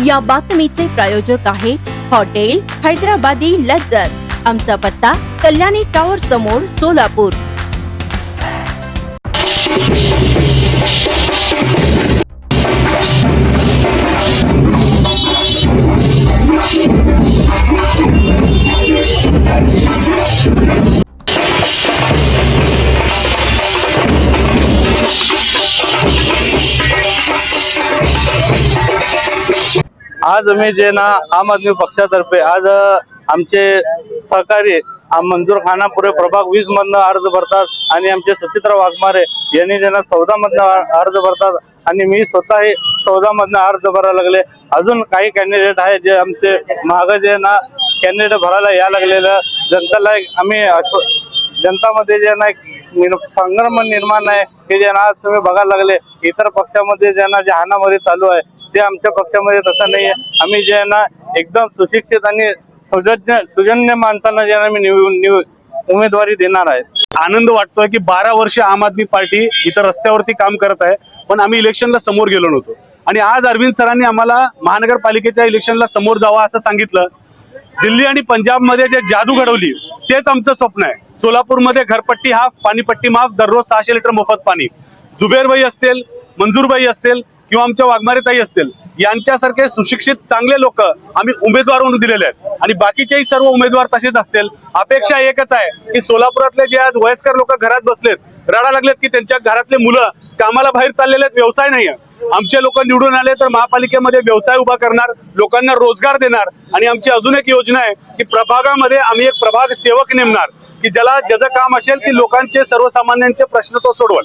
या बातमीचे प्रायोजक आहे हॉटेल हैदराबादी लज्जत आमचा पत्ता कल्याणी टॉवर समोर सोलापूर. आज मी जे ना आम आदमी पक्षातर्फे आज आमचे सहकारी मंजूर खानापुरे प्रभाग वीस मधनं अर्ज भरतात आणि आमचे सुचित्रा वाघमारे यांनी जे ना चौदा मधनं अर्ज भरतात आणि मी स्वतःही चौदा मधनं अर्ज भरायला लागले. अजून काही कॅन्डिडेट आहे जे आमचे महाग जे ना कॅन्डिडेट भरायला या लागलेलं. जनताला एक आम्ही जनतामध्ये जे ना एक निर्माण आहे. हे जे ना आज तुम्ही बघायला लागले. इतर पक्षामध्ये ज्यांना जे हानामारी चालू आहे. ते आमच्या पक्षामध्ये तसं नाही आहे. आम्ही जे ना एकदम सुशिक्षित आणि सुजन्य सुजन्य माणसांना जे आम्ही मी निव निव उमेदवारी देणार आहे. आनंद वाटतोय की बारा वर्ष आम आदमी पार्टी इथं रस्त्यावरती काम करत आहे पण आम्ही इलेक्शनला समोर गेलो नव्हतो. आणि आज अरविंद सरांनी आम्हाला महानगरपालिकेच्या इलेक्शनला समोर जावं असं सांगितलं. दिल्ली आणि पंजाबमध्ये जे जादू घडवली तेच आमचं स्वप्न आहे. सोलापूरमध्ये घरपट्टी हाफ पाणीपट्टी माफ दररोज सहाशे लिटर मोफत पाणी. जुबेरबाई असतील मंजूरबाई असतील किंवा आमच्या वाघमारेताई असतील यांच्यासारखे सुशिक्षित चांगले लोक आम्ही उमेदवार म्हणून दिलेले आहेत. आणि बाकीचेही सर्व उमेदवार तसेच असतील. अपेक्षा एकच आहे की सोलापुरातले जे आज वयस्कर लोक घरात बसलेत रडा लागलेत की त्यांच्या घरातले मुलं कामाला बाहेर चाललेले आहेत व्यवसाय नाही आमचे लोक निवडून आले तर महापालिकेमध्ये व्यवसाय उभा करणार लोकांना रोजगार देणार. आणि आमची अजून एक योजना आहे की प्रभागामध्ये आम्ही एक प्रभाग सेवक नेमणार की ज्याला ज्याचं काम असेल की लोकांचे सर्वसामान्यांचे प्रश्न तो सोडवल.